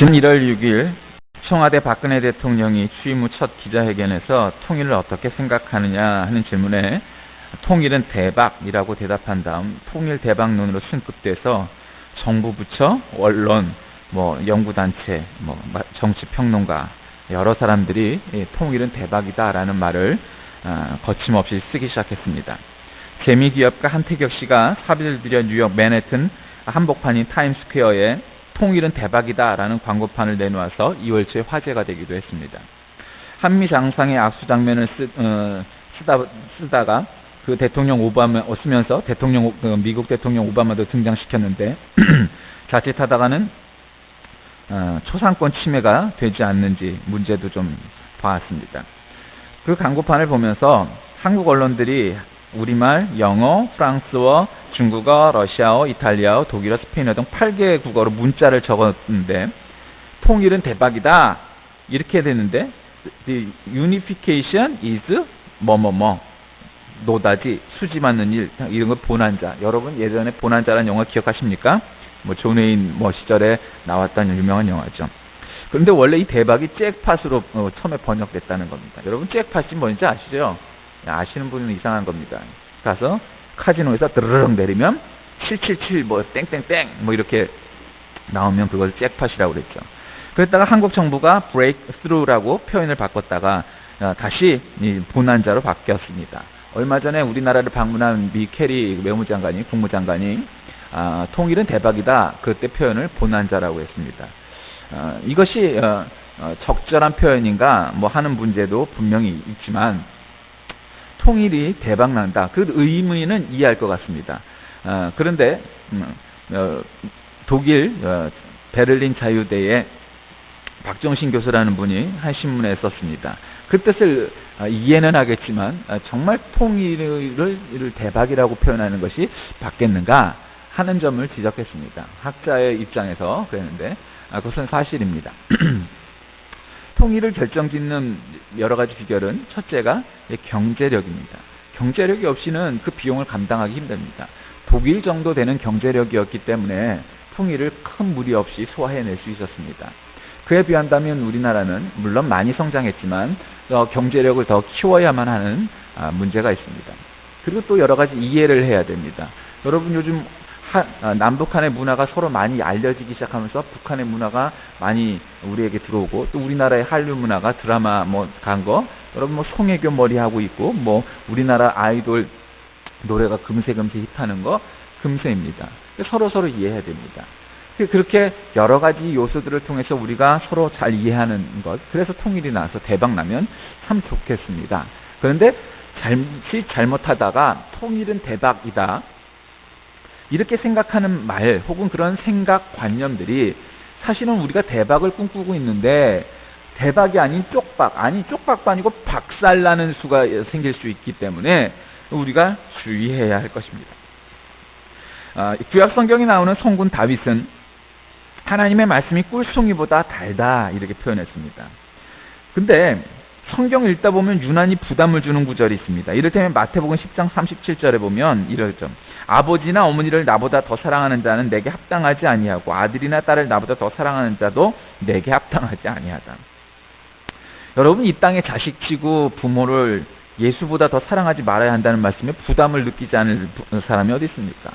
지난 1월 6일 청와대 박근혜 대통령이 취임 후 첫 기자회견에서 통일을 어떻게 생각하느냐 하는 질문에 통일은 대박이라고 대답한 다음 통일 대박론으로 승급돼서 정부 부처, 언론, 뭐 연구단체, 뭐 마- 정치평론가 여러 사람들이 이 통일은 대박이다라는 말을 아, 거침없이 쓰기 시작했습니다. 재미기업가 한태격 씨가 사비를 들여 뉴욕 맨해튼 한복판인 타임스퀘어에 통일은 대박이다라는 광고판을 내놓아서 2월 초에 화제가 되기도 했습니다. 한미 장상의 악수 장면을 쓰, 어, 쓰다, 쓰다가 그 대통령 오바마 어, 쓰면서 대통령 오- 그 미국 대통령 오바마도 등장시켰는데 자칫하다가는 어, 초상권 침해가 되지 않는지 문제도 좀 봐왔습니다. 그 광고판을 보면서 한국 언론들이 우리말, 영어, 프랑스어, 중국어, 러시아어, 이탈리아어, 독일어, 스페인어 등 8개 국어로 문자를 적었는데 통일은 대박이다 이렇게 되는데 the unification is 뭐뭐뭐 노다지 수지 맞는 일 이런 거 보난자 여러분 예전에 보난자라는 영화 기억하십니까? 뭐 존웨인 뭐 시절에 나왔던 유명한 영화죠. 그런데 원래 이 대박이 잭팟으로 어, 처음에 번역됐다는 겁니다. 여러분 잭팟이 뭔지 아시죠? 야, 아시는 분은 이상한 겁니다. 가서 카지노에서 드르륵 내리면 777 뭐 땡땡땡 뭐 이렇게 나오면 그걸 잭팟이라고 그랬죠. 그랬다가 한국 정부가 breakthrough라고 표현을 바꿨다가 어, 다시 이 bonan자로 바뀌었습니다. 얼마 전에 우리나라를 방문한 미 캐리 외무장관이 국무장관이 아, 통일은 대박이다 그때 표현을 bonan자라고 했습니다. 어, 이것이 어, 어, 적절한 표현인가 뭐 하는 문제도 분명히 있지만 통일이 대박난다. 그 의미는 이해할 것 같습니다. 어, 그런데 음, 어, 독일 어, 베를린 자유대의 박정신 교수라는 분이 한 신문에 썼습니다. 그 뜻을 어, 이해는 하겠지만 어, 정말 통일을 대박이라고 표현하는 것이 맞겠는가 하는 점을 지적했습니다. 학자의 입장에서 그랬는데 아, 그것은 사실입니다. 통일을 결정짓는 여러 가지 비결은 첫째가 이 경제력입니다. 경제력이 없이는 그 비용을 감당하기 힘듭니다. 독일 정도 되는 경제력이었기 때문에 통일을 큰 무리 없이 소화해낼 수 있었습니다. 그에 비한다면 우리나라는 물론 많이 성장했지만 어, 경제력을 더 키워야만 하는 아, 문제가 있습니다. 그리고 또 여러 가지 이해를 해야 됩니다. 여러분 요즘 하- 아, 남북한의 문화가 서로 많이 알려지기 시작하면서 북한의 문화가 많이 우리에게 들어오고 또 우리나라의 한류 문화가 드라마 뭐 간 거 여러분 뭐 송혜교 머리 하고 있고 뭐 우리나라 아이돌 노래가 금세 금세 힙하는 거 금세입니다. 서로 서로 이해해야 됩니다. 그- 그렇게 여러 가지 요소들을 통해서 우리가 서로 잘 이해하는 것 그래서 통일이 나서 대박 나면 참 좋겠습니다. 그런데 잘못 잘못하다가 통일은 대박이다. 이렇게 생각하는 말 혹은 그런 생각 관념들이 사실은 우리가 대박을 꿈꾸고 있는데 대박이 아닌 쪽박 아니 쪽박도 아니고 박살나는 수가 생길 수 있기 때문에 우리가 주의해야 할 것입니다. 아, 구약 성경에 나오는 성군 다윗은 하나님의 말씀이 꿀송이보다 달다 이렇게 표현했습니다. 근데 성경을 읽다 보면 유난히 부담을 주는 구절이 있습니다. 이를테면 마태복음 10장 37절에 보면 이러죠. 아버지나 어머니를 나보다 더 사랑하는 자는 내게 합당하지 아니하고 아들이나 딸을 나보다 더 사랑하는 자도 내게 합당하지 아니하다. 여러분 이 땅에 자식 치고 부모를 예수보다 더 사랑하지 말아야 한다는 말씀에 부담을 느끼지 않을 부- 사람이 어디 있습니까?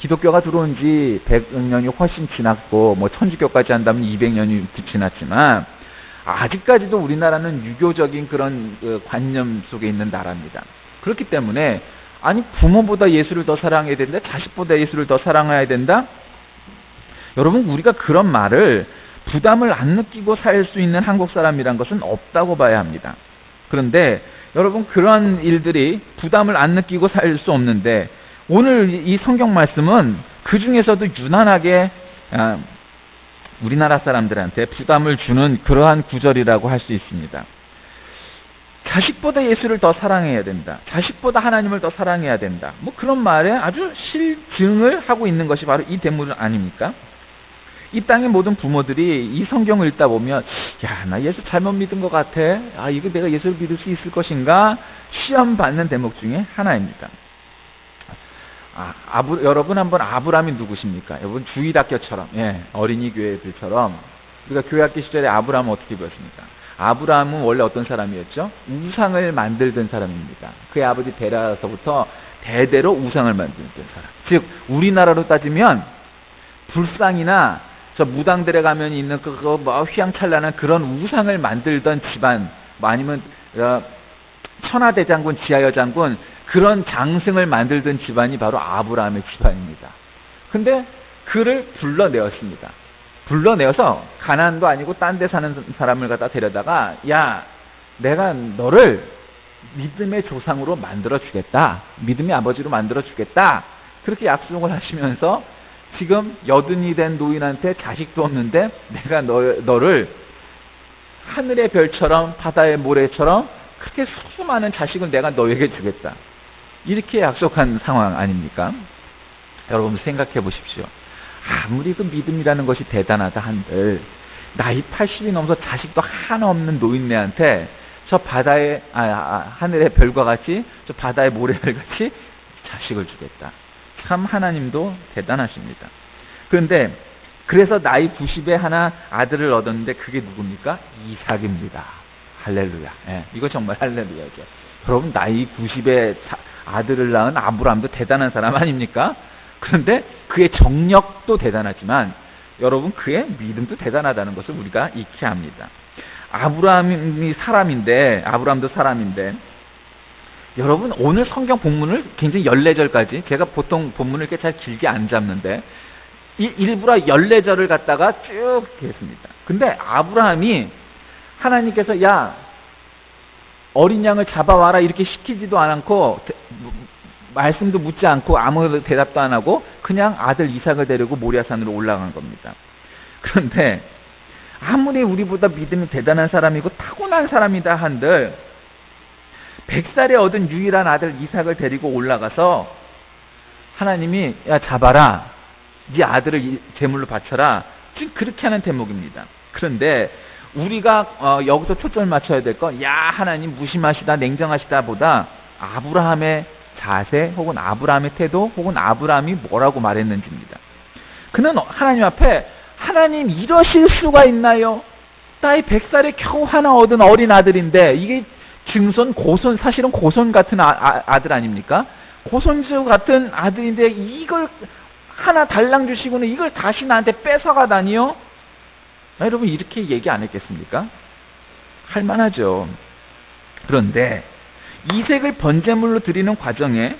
기독교가 들어온 지 100년이 훨씬 지났고 뭐 천주교까지 한다면 200년이 지났지만 아직까지도 우리나라는 유교적인 그런 그 관념 속에 있는 나라입니다. 그렇기 때문에 아니 부모보다 예수를 더 사랑해야 된다, 자식보다 예수를 더 사랑해야 된다. 여러분 우리가 그런 말을 부담을 안 느끼고 살 수 있는 한국 사람이란 것은 없다고 봐야 합니다. 그런데 여러분 그러한 일들이 부담을 안 느끼고 살 수 없는데 오늘 이 성경 말씀은 그 중에서도 유난하게 아, 우리나라 사람들한테 부담을 주는 그러한 구절이라고 할 수 있습니다. 자식보다 예수를 더 사랑해야 된다. 자식보다 하나님을 더 사랑해야 된다. 뭐 그런 말에 아주 실증을 하고 있는 것이 바로 이 대물 아닙니까? 이 땅의 모든 부모들이 이 성경을 읽다 보면 야, 나 예수 잘못 믿은 것 같아. 아, 이거 내가 예수를 믿을 수 있을 것인가? 시험 받는 대목 중에 하나입니다. 아, 아브, 여러분 한번 아브라함이 누구십니까? 여러분 주일학교처럼, 예, 어린이 교회들처럼 우리가 교회 학교 시절에 아브라함은 어떻게 배웠습니까? 아브라함은 원래 어떤 사람이었죠? 우상을 만들던 사람입니다. 그의 아버지 데라서부터 대대로 우상을 만들던 사람. 즉 우리나라로 따지면 불상이나 저 무당들에 가면 있는 그거 뭐 휘황찬란한 그런 우상을 만들던 집안, 뭐 아니면 어, 천하대장군, 지하여장군 그런 장승을 만들던 집안이 바로 아브라함의 집안입니다. 근데 그를 불러내었습니다. 불러내어서 가난도 아니고 딴 데 사는 사람을 갖다 데려다가 야 내가 너를 믿음의 조상으로 만들어 주겠다. 믿음의 아버지로 만들어 주겠다. 그렇게 약속을 하시면서 지금 여든이 된 노인한테 자식도 없는데 내가 너, 너를 하늘의 별처럼 바다의 모래처럼 그렇게 수많은 자식을 내가 너에게 주겠다. 이렇게 약속한 상황 아닙니까? 여러분 생각해 보십시오. 아무리 그 믿음이라는 것이 대단하다 한들 나이 80이 넘어서 자식도 하나 없는 노인네한테 저 바다의 아, 아, 하늘의 별과 같이 저 바다의 모래알 같이 자식을 주겠다. 참 하나님도 대단하십니다. 그런데 그래서 나이 90에 하나 아들을 얻었는데 그게 누굽니까? 이삭입니다. 할렐루야. 예, 이거 정말 할렐루야죠. 여러분 나이 90에 아들을 낳은 아브라함도 대단한 사람 아닙니까? 그런데 그의 정력도 대단하지만 여러분 그의 믿음도 대단하다는 것을 우리가 잊지 합니다. 아브라함이 사람인데 아브라함도 사람인데 여러분 오늘 성경 본문을 굉장히 14절까지 제가 보통 본문을 이렇게 잘 길게 안 잡는데 이 일부러 14절을 갖다가 쭉 했습니다. 근데 아브라함이 하나님께서 야 어린 양을 잡아와라 이렇게 시키지도 않고 말씀도 묻지 않고 아무 대답도 안 하고 그냥 아들 이삭을 데리고 모리아산으로 올라간 겁니다. 그런데 아무리 우리보다 믿음이 대단한 사람이고 타고난 사람이다 한들 100살에 얻은 유일한 아들 이삭을 데리고 올라가서 하나님이 야 잡아라 네 아들을 제물로 바쳐라 지금 그렇게 하는 대목입니다. 그런데 우리가 어, 여기서 초점을 맞춰야 될 건 야 하나님 무심하시다 냉정하시다 보다 아브라함의 자세 혹은 아브라함의 태도 혹은 아브라함이 뭐라고 말했는지입니다. 그는 하나님 앞에 하나님 이러실 수가 있나요? 나이 100살에 겨우 하나 얻은 어린 아들인데 이게 증손 고손 사실은 고손 같은 아, 들 아닙니까? 고손주 같은 아들인데 이걸 하나 달랑 주시고는 이걸 다시 나한테 뺏어가다니요? 아, 여러분 이렇게 얘기 안 했겠습니까? 할 만하죠. 그런데 이색을 번제물로 드리는 과정에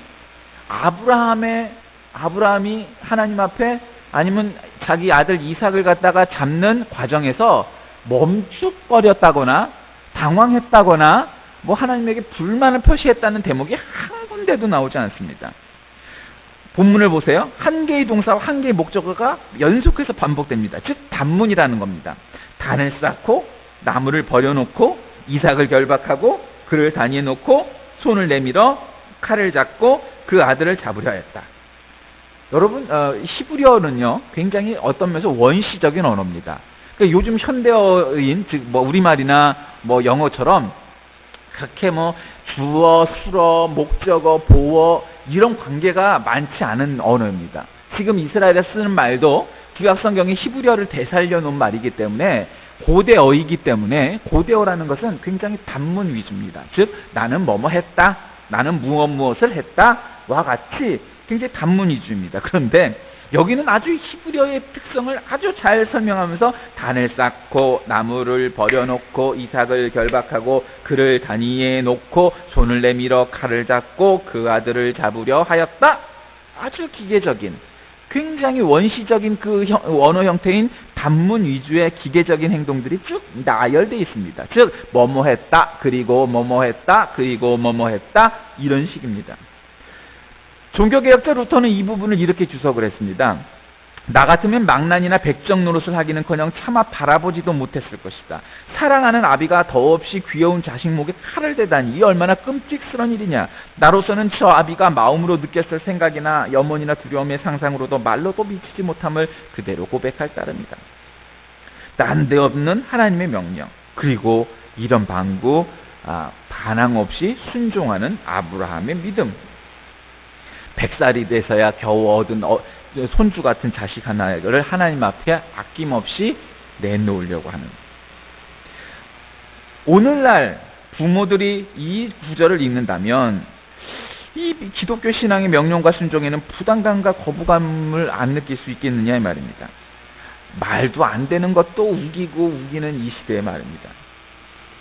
아브라함의 아브라함이 하나님 앞에 아니면 자기 아들 이삭을 갖다가 잡는 과정에서 멈칫거렸다거나 당황했다거나 뭐 하나님에게 불만을 표시했다는 대목이 한 군데도 나오지 않습니다. 본문을 보세요. 한 개의 동사와 한 개의 목적어가 연속해서 반복됩니다. 즉 단문이라는 겁니다. 단을 쌓고 나무를 버려놓고 이삭을 결박하고 그를 단위에 놓고 손을 내밀어 칼을 잡고 그 아들을 잡으려 했다. 여러분 어, 히브리어는요 굉장히 어떤 면에서 원시적인 언어입니다. 그러니까 요즘 현대어인 즉 뭐 우리말이나 뭐 영어처럼 그렇게 뭐 주어, 수어, 목적어, 보어 이런 관계가 많지 않은 언어입니다. 지금 이스라엘에 쓰는 말도 구약성경이 히브리어를 되살려 놓은 말이기 때문에 고대어이기 때문에 고대어라는 것은 굉장히 단문 위주입니다. 즉 나는 뭐뭐 했다, 나는 무엇 무엇을 했다와 같이 굉장히 단문 위주입니다. 그런데 여기는 아주 히브리어의 특성을 아주 잘 설명하면서 단을 쌓고 나무를 버려놓고 이삭을 결박하고 그를 단위에 놓고 손을 내밀어 칼을 잡고 그 아들을 잡으려 하였다. 아주 기계적인 굉장히 원시적인 그 형, 언어 형태인 단문 위주의 기계적인 행동들이 쭉 나열되어 있습니다. 즉 뭐뭐 했다 그리고 뭐뭐 했다 그리고 뭐뭐 했다 이런 식입니다. 종교개혁자 루터는 이 부분을 이렇게 주석을 했습니다. 나 같으면 망난이나 백정 노릇을 하기는커녕 차마 바라보지도 못했을 것이다. 사랑하는 아비가 더없이 귀여운 자식 목에 칼을 대다니 이 얼마나 끔찍스런 일이냐. 나로서는 저 아비가 마음으로 느꼈을 생각이나 염원이나 두려움의 상상으로도 말로도 미치지 못함을 그대로 고백할 따름이다. 딴데 없는 하나님의 명령 그리고 이런 방구 아, 반항 없이 순종하는 아브라함의 믿음 백살이 돼서야 겨우 얻은 어, 손주 같은 자식 하나를 하나님 앞에 아낌없이 내놓으려고 하는. 오늘날 부모들이 이 구절을 읽는다면 이 기독교 신앙의 명령과 순종에는 부담감과 거부감을 안 느낄 수 있겠느냐 이 말입니다. 말도 안 되는 것도 우기고 우기는 이 시대의 말입니다.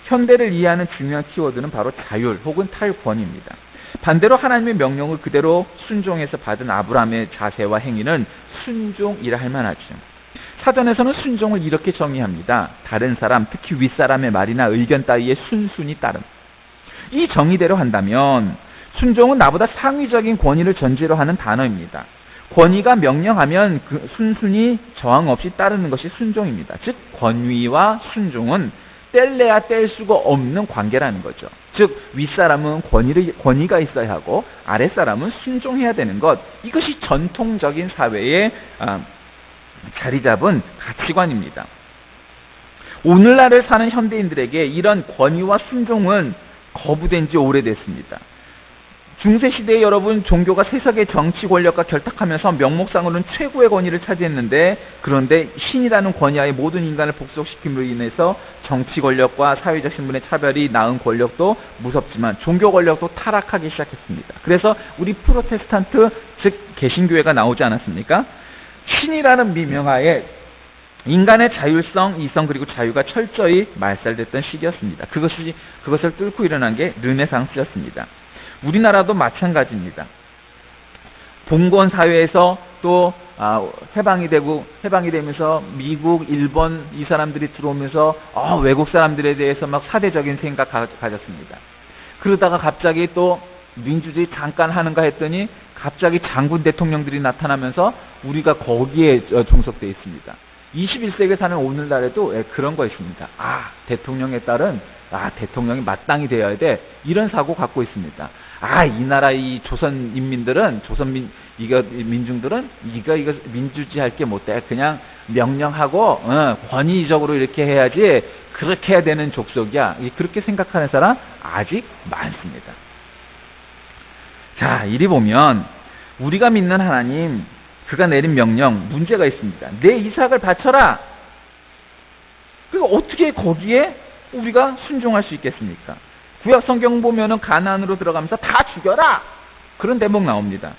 현대를 이해하는 중요한 키워드는 바로 자율 혹은 탈권입니다. 반대로 하나님의 명령을 그대로 순종해서 받은 아브라함의 자세와 행위는 순종이라 할 만하죠. 사전에서는 순종을 이렇게 정의합니다. 다른 사람, 특히 윗사람의 말이나 의견 따위에 순순히 따름. 이 정의대로 한다면 순종은 나보다 상위적인 권위를 전제로 하는 단어입니다. 권위가 명령하면 그 순순히 저항 없이 따르는 것이 순종입니다. 즉 권위와 순종은 뗄래야 뗄 수가 없는 관계라는 거죠. 즉 윗사람은 권위를 권위가 있어야 하고 아랫사람은 순종해야 되는 것. 이것이 전통적인 사회의 아, 자리 잡은 가치관입니다. 오늘날을 사는 현대인들에게 이런 권위와 순종은 거부된 지 오래됐습니다. 중세 시대에 여러분 종교가 세상의 정치 권력과 결탁하면서 명목상으로는 최고의 권위를 차지했는데 그런데 신이라는 권위하에 모든 인간을 복속시킴으로 인해서 정치 권력과 사회적 신분의 차별이 낳은 권력도 무섭지만 종교 권력도 타락하기 시작했습니다. 그래서 우리 프로테스탄트 즉 개신교회가 나오지 않았습니까? 신이라는 미명하에 인간의 자율성, 이성 그리고 자유가 철저히 말살됐던 시기였습니다. 그것이 그것을 뚫고 일어난 게 르네상스였습니다. 우리나라도 마찬가지입니다. 봉건 사회에서 또 아, 해방이 되고 해방이 되면서 미국, 일본 이 사람들이 들어오면서 어, 외국 사람들에 대해서 막 사대적인 생각 가, 가졌습니다. 그러다가 갑자기 또 민주주의 잠깐 하는가 했더니 갑자기 장군 대통령들이 나타나면서 우리가 거기에 어, 종속되어 있습니다. 21세기에 사는 오늘날에도 예, 그런 거 있습니다. 아, 대통령에 따른 아, 대통령이 마땅히 되어야 돼. 이런 사고 갖고 있습니다. 아, 이 나라 이 조선 인민들은 조선 민 이거 민중들은 이거 이거 민주주의 할 게 못돼. 그냥 명령하고 어, 권위적으로 이렇게 해야지 그렇게 해야 되는 족속이야. 그렇게 생각하는 사람 아직 많습니다. 자, 이리 보면 우리가 믿는 하나님 그가 내린 명령 문제가 있습니다. 내 이삭을 바쳐라. 그 어떻게 거기에 우리가 순종할 수 있겠습니까? 구약 성경 보면은 가나안으로 들어가면서 다 죽여라. 그런 대목 나옵니다.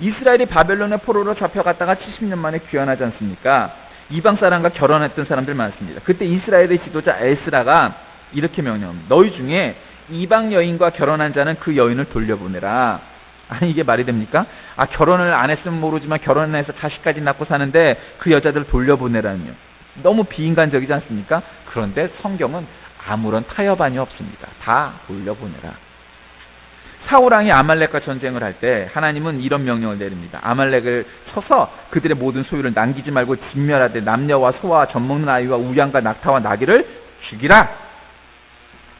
이스라엘이 바벨론의 포로로 잡혀갔다가 70년 만에 귀환하지 않습니까? 이방 사람과 결혼했던 사람들 많습니다. 그때 이스라엘의 지도자 에스라가 이렇게 명령합니다. 너희 중에 이방 여인과 결혼한 자는 그 여인을 돌려보내라. 아니 이게 말이 됩니까? 아 결혼을 안 했으면 모르지만 결혼을 해서 자식까지 낳고 사는데 그 여자들 돌려보내라니요. 너무 비인간적이지 않습니까? 그런데 성경은 아무런 타협안이 없습니다. 다 돌려보내라. 사우랑이 아말렉과 전쟁을 할 때 하나님은 이런 명령을 내립니다. 아말렉을 쳐서 그들의 모든 소유를 남기지 말고 진멸하되 남녀와 소와 젖먹는 아이와 우양과 낙타와 나귀를 죽이라.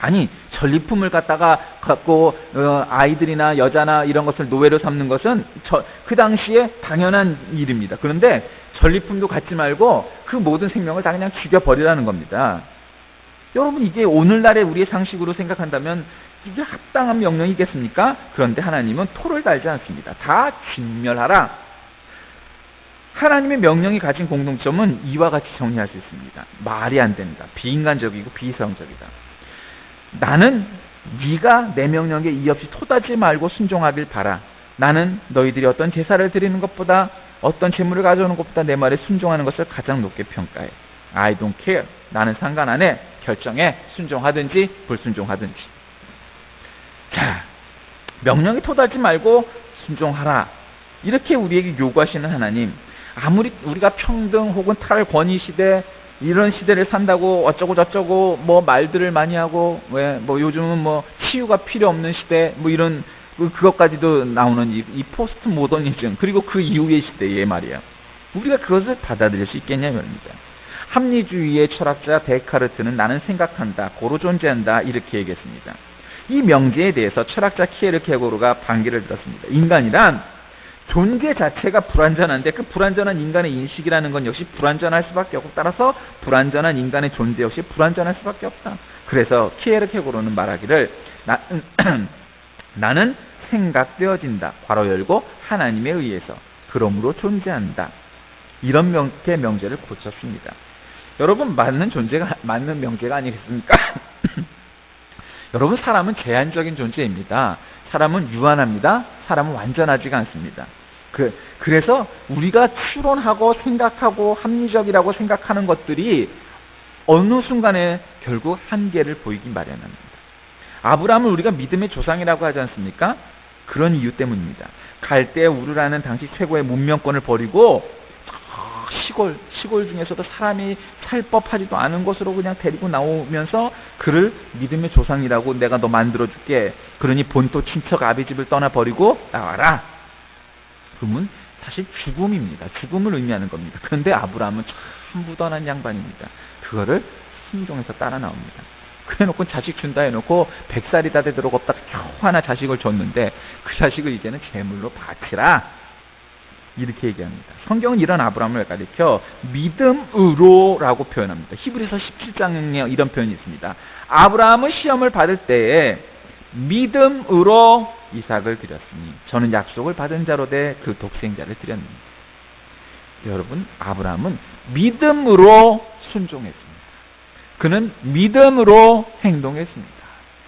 아니 전리품을 갖다가 갖고 어, 아이들이나 여자나 이런 것을 노예로 삼는 것은 저, 그 당시에 당연한 일입니다. 그런데 전리품도 갖지 말고 그 모든 생명을 다 그냥 죽여버리라는 겁니다. 여러분 이게 오늘날의 우리의 상식으로 생각한다면 이게 합당한 명령이겠습니까? 그런데 하나님은 토를 달지 않습니다. 다 진멸하라. 하나님의 명령이 가진 공동점은 이와 같이 정리할 수 있습니다. 말이 안 된다. 비인간적이고 비이성적이다. 나는 네가 내 명령에 이 없이 토다지 말고 순종하길 바라. 나는 너희들이 어떤 제사를 드리는 것보다 어떤 재물을 가져오는 것보다 내 말에 순종하는 것을 가장 높게 평가해. I don't care. 나는 상관 안 해. 결정에 순종하든지 불순종하든지. 자, 명령에 토다지 말고 순종하라. 이렇게 우리에게 요구하시는 하나님. 아무리 우리가 평등 혹은 탈권위 시대 이런 시대를 산다고 어쩌고 저쩌고 뭐 말들을 많이 하고 왜 뭐 요즘은 뭐 치유가 필요 없는 시대 뭐 이런 그- 그것까지도 나오는 이, 이 포스트 모더니즘 그리고 그 이후의 시대에 말이야. 우리가 그것을 받아들일 수 있겠냐 말입니다. 합리주의의 철학자 데카르트는 나는 생각한다, 고로 존재한다 이렇게 얘기했습니다. 이 명제에 대해서 철학자 키에르케고르가 반기를 들었습니다. 인간이란 존재 자체가 불완전한데 그 불완전한 인간의 인식이라는 건 역시 불완전할 수밖에 없고 따라서 불완전한 인간의 존재 역시 불완전할 수밖에 없다. 그래서 키에르케고르는 말하기를 나, 나는 생각되어진다. 괄호 열고 하나님에 의해서 그러므로 존재한다. 이런 명태 명제를 고쳤습니다. 여러분 맞는 존재가 맞는 명제가 아니겠습니까? 여러분 사람은 제한적인 존재입니다. 사람은 유한합니다. 사람은 완전하지가 않습니다. 그 그래서 우리가 추론하고 생각하고 합리적이라고 생각하는 것들이 어느 순간에 결국 한계를 보이기 마련합니다. 아브라함을 우리가 믿음의 조상이라고 하지 않습니까? 그런 이유 때문입니다. 갈대 우르라는 당시 최고의 문명권을 버리고 시골 시골 중에서도 사람이 살 법하지도 않은 곳으로 그냥 데리고 나오면서 그를 믿음의 조상이라고 내가 너 만들어 줄게. 그러니 본토 친척 아비 집을 떠나 버리고 나와라. 그러면 사실 죽음입니다. 죽음을 의미하는 겁니다. 그런데 아브라함은 참 무던한 양반입니다. 그거를 순종해서 따라 나옵니다. 그래놓고 자식 준다 해놓고 백살이 다 되도록 없다 겨우 하나 자식을 줬는데 그 자식을 이제는 제물로 바치라. 이렇게 얘기합니다. 성경은 이런 아브라함을 가리켜 믿음으로라고 표현합니다. 히브리서 17장에 이런 표현이 있습니다. 아브라함은 시험을 받을 때에 믿음으로 이삭을 드렸으니 저는 약속을 받은 자로 돼 그 독생자를 드렸느니 여러분 아브라함은 믿음으로 순종했습니다. 그는 믿음으로 행동했습니다.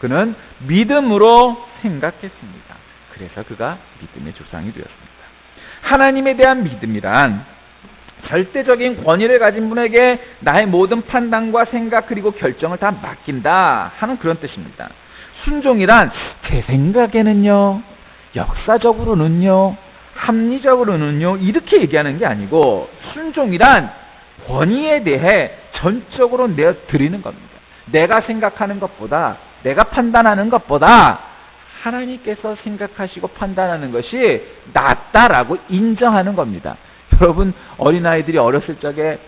그는 믿음으로 생각했습니다. 그래서 그가 믿음의 조상이 되었습니다. 하나님에 대한 믿음이란 절대적인 권위를 가진 분에게 나의 모든 판단과 생각 그리고 결정을 다 맡긴다 하는 그런 뜻입니다. 순종이란 제 생각에는요, 역사적으로는요, 합리적으로는요, 이렇게 얘기하는 게 아니고 순종이란 권위에 대해 전적으로 내어 드리는 겁니다. 내가 생각하는 것보다, 내가 판단하는 것보다 하나님께서 생각하시고 판단하는 것이 낫다라고 인정하는 겁니다. 여러분 어린아이들이 어렸을 적에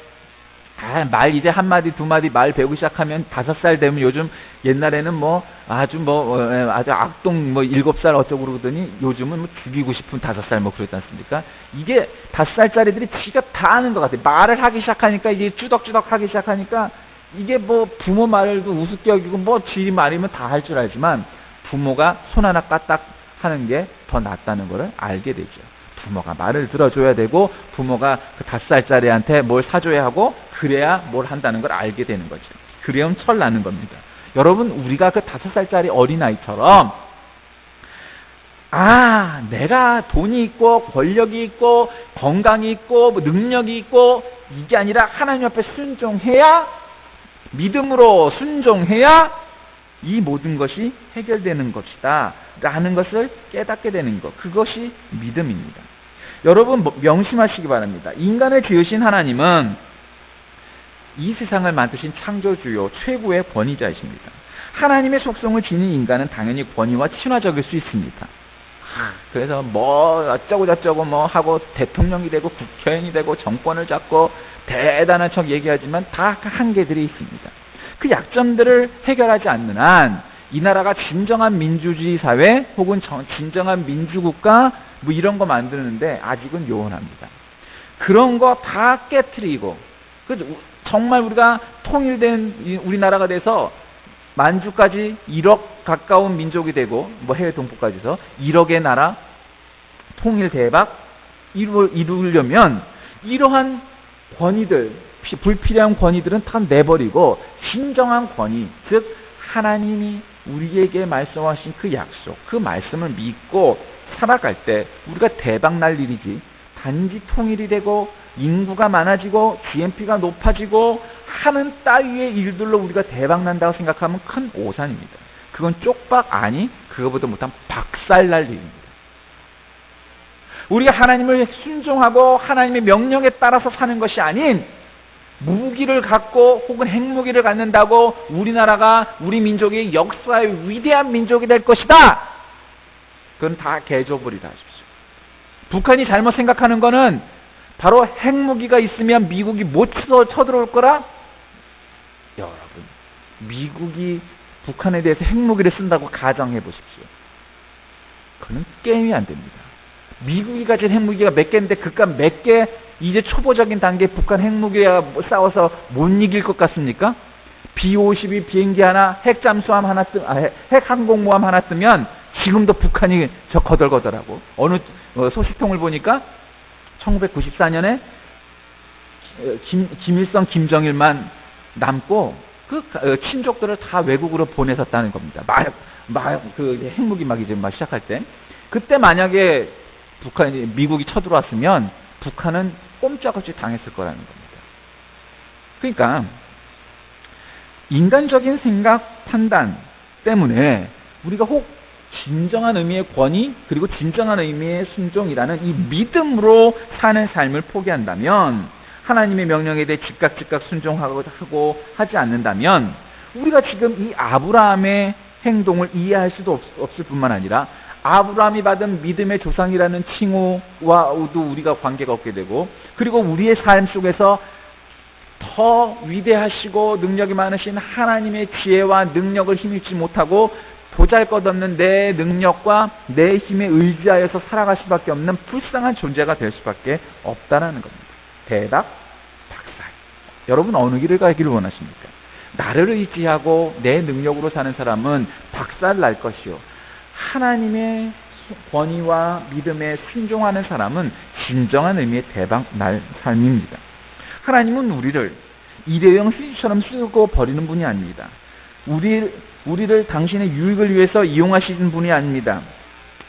아, 말 이제 한 마디 두 마디 말 배우기 시작하면 다섯 살 되면 요즘 옛날에는 뭐 아주 뭐 어, 예, 아주 악동 뭐 일곱 살 어쩌고 그러더니 요즘은 뭐 죽이고 싶은 다섯 살 뭐 그랬지 않습니까? 이게 다섯 살짜리들이 지가 다 아는 것 같아요. 말을 하기 시작하니까 이게 쭈덕쭈덕 하기 시작하니까 이게 뭐 부모 말도 우습게 여기고 뭐지 말이면 다 할 줄 알지만 부모가 손 하나 까딱 하는 게 더 낫다는 것을 알게 되죠. 부모가 말을 들어줘야 되고 부모가 그 다섯 살짜리한테 뭘 사줘야 하고 그래야 뭘 한다는 걸 알게 되는 거죠. 그래야 철 나는 겁니다. 여러분 우리가 그 다섯 살짜리 어린아이처럼 아 내가 돈이 있고 권력이 있고 건강이 있고 뭐 능력이 있고 이게 아니라 하나님 앞에 순종해야 믿음으로 순종해야 이 모든 것이 해결되는 것이다. 라는 것을 깨닫게 되는 것. 그것이 믿음입니다. 여러분 뭐, 명심하시기 바랍니다. 인간을 지으신 하나님은 이 세상을 만드신 창조주요 최고의 권위자이십니다. 하나님의 속성을 지닌 인간은 당연히 권위와 친화적일 수 있습니다. 그래서 뭐 어쩌고 저쩌고 뭐 하고 대통령이 되고 국회의원이 되고 정권을 잡고 대단한 척 얘기하지만 다 한계들이 있습니다. 그 약점들을 해결하지 않는 한 이 나라가 진정한 민주주의 사회 혹은 진정한 민주국가 뭐 이런 거 만드는데 아직은 요원합니다. 그런 거 다 깨트리고 그 정말 우리가 통일된 우리나라가 돼서 만주까지 1억 가까운 민족이 되고 뭐 해외 동포까지서 1억의 나라 통일 대박 이루, 이루려면 이러한 권위들 불필요한 권위들은 다 내버리고 진정한 권위, 즉 하나님이 우리에게 말씀하신 그 약속, 그 말씀을 믿고 살아갈 때 우리가 대박 날 일이지 단지 통일이 되고 인구가 많아지고 GNP가 높아지고 하는 따위의 일들로 우리가 대박 난다고 생각하면 큰 오산입니다. 그건 쪽박 아니 그거보다 못한 박살 날 일입니다. 우리가 하나님을 순종하고 하나님의 명령에 따라서 사는 것이 아닌 무기를 갖고 혹은 핵무기를 갖는다고 우리나라가 우리 민족이 역사의 위대한 민족이 될 것이다. 그건 다 개조불이다 하십시오. 북한이 잘못 생각하는 거는 바로 핵무기가 있으면 미국이 못 쳐들어올 거라? 여러분, 미국이 북한에 대해서 핵무기를 쓴다고 가정해 보십시오. 그는 게임이 안 됩니다. 미국이 가진 핵무기가 몇 개인데 그깟 몇 개 이제 초보적인 단계 북한 핵무기와 싸워서 못 이길 것 같습니까? B-52 비행기 하나, 핵 잠수함 하나 뜨, 아, 핵 항공모함 하나 뜨면 지금도 북한이 저 거덜거덜하고 어느 어, 소식통을 보니까 1994년에 어, 김, 김일성, 김정일만 남고 그 어, 친족들을 다 외국으로 보내셨다는 겁니다. 막, 막, 그 핵무기 막 이제 막 시작할 때. 그때 만약에 북한이, 미국이 쳐들어왔으면 북한은 꼼짝없이 당했을 거라는 겁니다. 그러니까, 인간적인 생각, 판단 때문에 우리가 혹 진정한 의미의 권위 그리고 진정한 의미의 순종이라는 이 믿음으로 사는 삶을 포기한다면 하나님의 명령에 대해 즉각 즉각 순종하고 하고 하지 않는다면 우리가 지금 이 아브라함의 행동을 이해할 수도 없, 을 뿐만 아니라 아브라함이 받은 믿음의 조상이라는 칭호와도 우리가 관계가 없게 되고 그리고 우리의 삶 속에서 더 위대하시고 능력이 많으신 하나님의 지혜와 능력을 힘입지 못하고 보잘 것 없는 내 능력과 내 힘에 의지하여서 살아갈 수밖에 없는 불쌍한 존재가 될 수밖에 없다라는 겁니다. 대답, 박살. 여러분 어느 길을 가기를 원하십니까? 나를 의지하고 내 능력으로 사는 사람은 박살 날 것이요. 하나님의 권위와 믿음에 순종하는 사람은 진정한 의미의 대박 날 삶입니다. 하나님은 우리를 일회용 휴지처럼 쓰고 버리는 분이 아닙니다. 우리, 우리를 당신의 유익을 위해서 이용하시는 분이 아닙니다.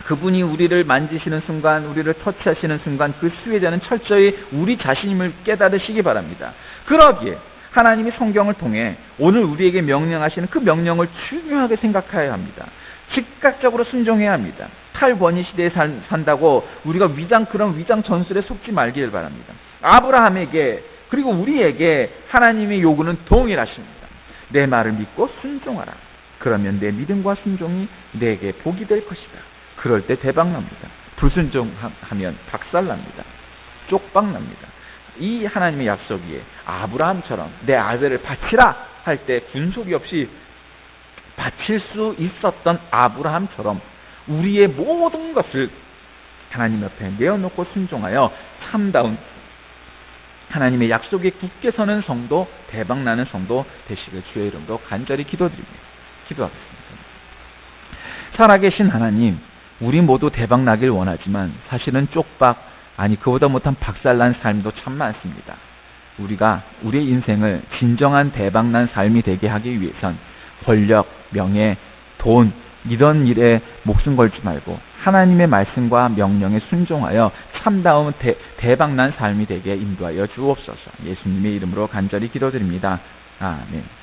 그분이 우리를 만지시는 순간, 우리를 터치하시는 순간 그 수혜자는 철저히 우리 자신임을 깨달으시기 바랍니다. 그러기에 하나님이 성경을 통해 오늘 우리에게 명령하시는 그 명령을 중요하게 생각해야 합니다. 즉각적으로 순종해야 합니다. 탈권위 시대에 산, 산다고 우리가 위장 그런 위장 전술에 속지 말기를 바랍니다. 아브라함에게 그리고 우리에게 하나님의 요구는 동일하십니다. 내 말을 믿고 순종하라. 그러면 내 믿음과 순종이 내게 복이 될 것이다. 그럴 때 대박 납니다. 불순종하면 박살 납니다. 쪽박 납니다. 이 하나님의 약속 위에 아브라함처럼 내 아들을 바치라 할 때 군소리 없이 바칠 수 있었던 아브라함처럼 우리의 모든 것을 하나님 옆에 내어놓고 순종하여 참다운 하나님의 약속에 굳게 서는 성도, 대박나는 성도 되시길 주의 이름으로 간절히 기도드립니다. 기도하겠습니다. 살아계신 하나님, 우리 모두 대박나길 원하지만 사실은 쪽박, 아니 그보다 못한 박살난 삶도 참 많습니다. 우리가 우리의 인생을 진정한 대박난 삶이 되게 하기 위해선 권력, 명예, 돈 이런 일에 목숨 걸지 말고 하나님의 말씀과 명령에 순종하여 참다운 대, 대박난 삶이 되게 인도하여 주옵소서. 예수님의 이름으로 간절히 기도드립니다. 아멘.